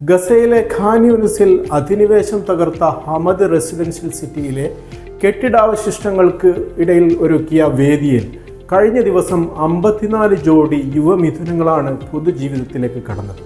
ഗസയിലെ ഖാൻ യൂണിസിൽ അധിനിവേശം തകർത്ത ഹമദ് റെസിഡൻഷ്യൽ സിറ്റിയിലെ കെട്ടിടാവശിഷ്ടങ്ങൾക്ക് ഇടയിൽ ഒരുക്കിയ വേദിയിൽ കഴിഞ്ഞ ദിവസം അമ്പത്തിനാല് ജോഡി യുവമിഥുനങ്ങളാണ് പൊതുജീവിതത്തിലേക്ക് കടന്നത്.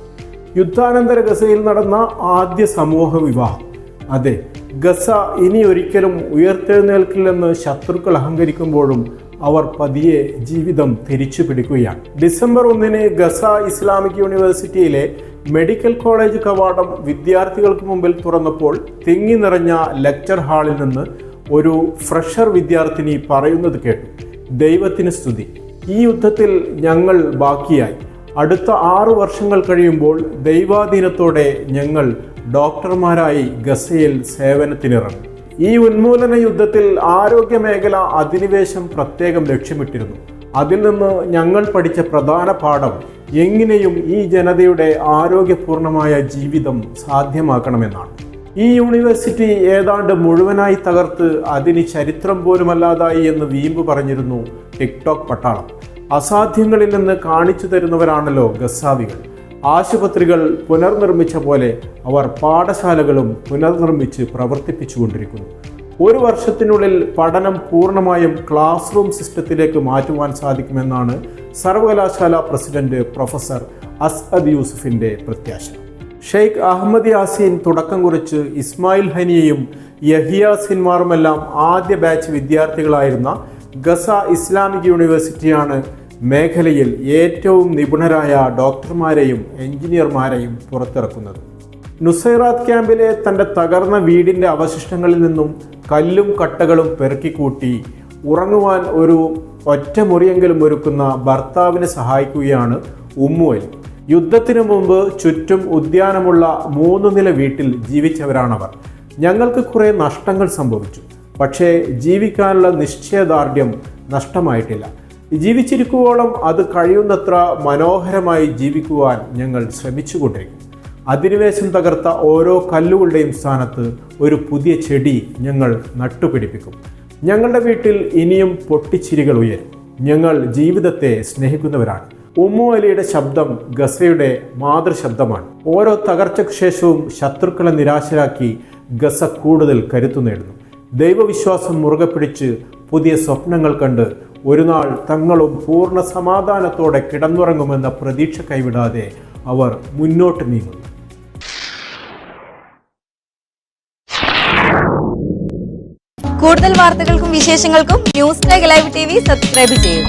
യുദ്ധാനന്തര ഗസയിൽ നടന്ന ആദ്യ സമൂഹ വിവാഹം. അതെ ഗസ ഇനി ഒരിക്കലും ഉയർത്തെഴുന്നേൽക്കില്ലെന്ന് ശത്രുക്കൾ അഹങ്കരിക്കുമ്പോഴും അവർ പതിയെ ജീവിതം തിരിച്ചു പിടിക്കുകയാണ്. ഡിസംബർ ഒന്നിന് ഗസ ഇസ്ലാമിക് യൂണിവേഴ്സിറ്റിയിലെ മെഡിക്കൽ കോളേജ് കവാടം വിദ്യാർത്ഥികൾക്ക് മുമ്പിൽ തുറന്നപ്പോൾ തിങ്ങി നിറഞ്ഞ ലെക്ചർ ഹാളിൽ നിന്ന് ഒരു ഫ്രഷർ വിദ്യാർത്ഥിനി പറയുന്നത് കേട്ടു. ദൈവത്തിന് സ്തുതി. ഈ യുദ്ധത്തിൽ ഞങ്ങൾ ബാക്കിയായി. അടുത്ത ആറു വർഷങ്ങൾ കഴിയുമ്പോൾ ദൈവാധീനത്തോടെ ഞങ്ങൾ ഡോക്ടർമാരായി ഗസയിൽ സേവനത്തിനിറങ്ങും. ഈ ഉന്മൂലന യുദ്ധത്തിൽ ആരോഗ്യ മേഖല അധിനിവേശം പ്രത്യേകം ലക്ഷ്യമിട്ടിരുന്നു. അതിൽ നിന്ന് ഞങ്ങൾ പഠിച്ച പ്രധാന പാഠം എങ്ങനെയും ഈ ജനതയുടെ ആരോഗ്യപൂർണമായ ജീവിതം സാധ്യമാക്കണമെന്നാണ്. ഈ യൂണിവേഴ്സിറ്റി ഏതാണ്ട് മുഴുവനായി തകർത്ത് അതിന് ചരിത്രം പോലുമല്ലാതായി എന്ന് വീമ്പ് പറഞ്ഞിരുന്നു ടിക്ടോക്ക് പട്ടാളം. അസാധ്യങ്ങളിൽ നിന്ന് കാണിച്ചു തരുന്നവരാണല്ലോ ഗസാവികൾ ആശുപത്രികൾ പുനർനിർമ്മിച്ച പോലെ അവർ പാഠശാലകളും പുനർനിർമ്മിച്ച് പ്രവർത്തിപ്പിച്ചുകൊണ്ടിരിക്കുന്നു. ഒരു വർഷത്തിനുള്ളിൽ പഠനം പൂർണമായും ക്ലാസ് റൂം സിസ്റ്റത്തിലേക്ക് മാറ്റുവാൻ സാധിക്കുമെന്നാണ് സർവകലാശാല പ്രസിഡന്റ് പ്രൊഫസർ അസ്അദ് യൂസുഫിന്റെ പ്രത്യാശ. ഷെയ്ഖ് അഹമ്മദ് യാസീൻ തുടക്കം കുറിച്ച് ഇസ്മായിൽ ഹനിയയും യഹിയ സിൻമാറുമെല്ലാം ആദ്യ ബാച്ച് വിദ്യാർത്ഥികളായിരുന്ന ഗസ ഇസ്ലാമിക് യൂണിവേഴ്സിറ്റിയാണ് മേഖലയിൽ ഏറ്റവും നിപുണരായ ഡോക്ടർമാരെയും എഞ്ചിനീയർമാരെയും പുറത്തിറക്കുന്നത്. നുസൈറാത്ത് ക്യാമ്പിലെ തന്റെ തകർന്ന വീടിന്റെ അവശിഷ്ടങ്ങളിൽ നിന്നും കല്ലും കട്ടകളും പെറുക്കിക്കൂട്ടി ഉറങ്ങുവാൻ ഒരു ഒറ്റ മുറിയെങ്കിലും ഒരുക്കുന്ന ഭർത്താവിനെ സഹായിക്കുകയാണ് ഉമ്മു അലി. യുദ്ധത്തിനു മുമ്പ് ചുറ്റും ഉദ്യാനമുള്ള മൂന്ന് നില വീട്ടിൽ ജീവിച്ചവരാണവർ. ഞങ്ങൾക്ക് കുറേ നഷ്ടങ്ങൾ സംഭവിച്ചു. പക്ഷേ ജീവിക്കാനുള്ള നിശ്ചയദാർഢ്യം നഷ്ടമായിട്ടില്ല. ജീവിച്ചിരിക്കുവോളം അത് കഴിയുന്നത്ര മനോഹരമായി ജീവിക്കുവാൻ ഞങ്ങൾ ശ്രമിച്ചുകൊണ്ടിരിക്കും. അധിനിവേശം തകർത്ത ഓരോ കല്ലുകളുടെയും സ്ഥാനത്ത് ഒരു പുതിയ ചെടി ഞങ്ങൾ നട്ടുപിടിപ്പിക്കും. ഞങ്ങളുടെ വീട്ടിൽ ഇനിയും പൊട്ടിച്ചിരികൾ ഉയരും. ഞങ്ങൾ ജീവിതത്തെ സ്നേഹിക്കുന്നവരാണ്. ഉമ്മു അലിയുടെ ശബ്ദം ഗസയുടെ മാതൃശബ്ദമാണ്. ഓരോ തകർച്ചയ്ക്ക് ശേഷവും ശത്രുക്കളെ നിരാശരാക്കി ഗസ കൂടുതൽ കരുത്തു നേടുന്നു. ദൈവവിശ്വാസം മുറുകെ പിടിച്ച് പുതിയ സ്വപ്നങ്ങൾ കണ്ട് ഒരു നാൾ തങ്ങളും പൂർണ സമാധാനത്തോടെ കിടന്നുറങ്ങുമെന്ന പ്രതീക്ഷ കൈവിടാതെ അവർ മുന്നോട്ട് നീങ്ങുന്നു. കൂടുതൽ വാർത്തകൾക്കും വിശേഷങ്ങൾക്കും news live T V subscribe ചെയ്യൂ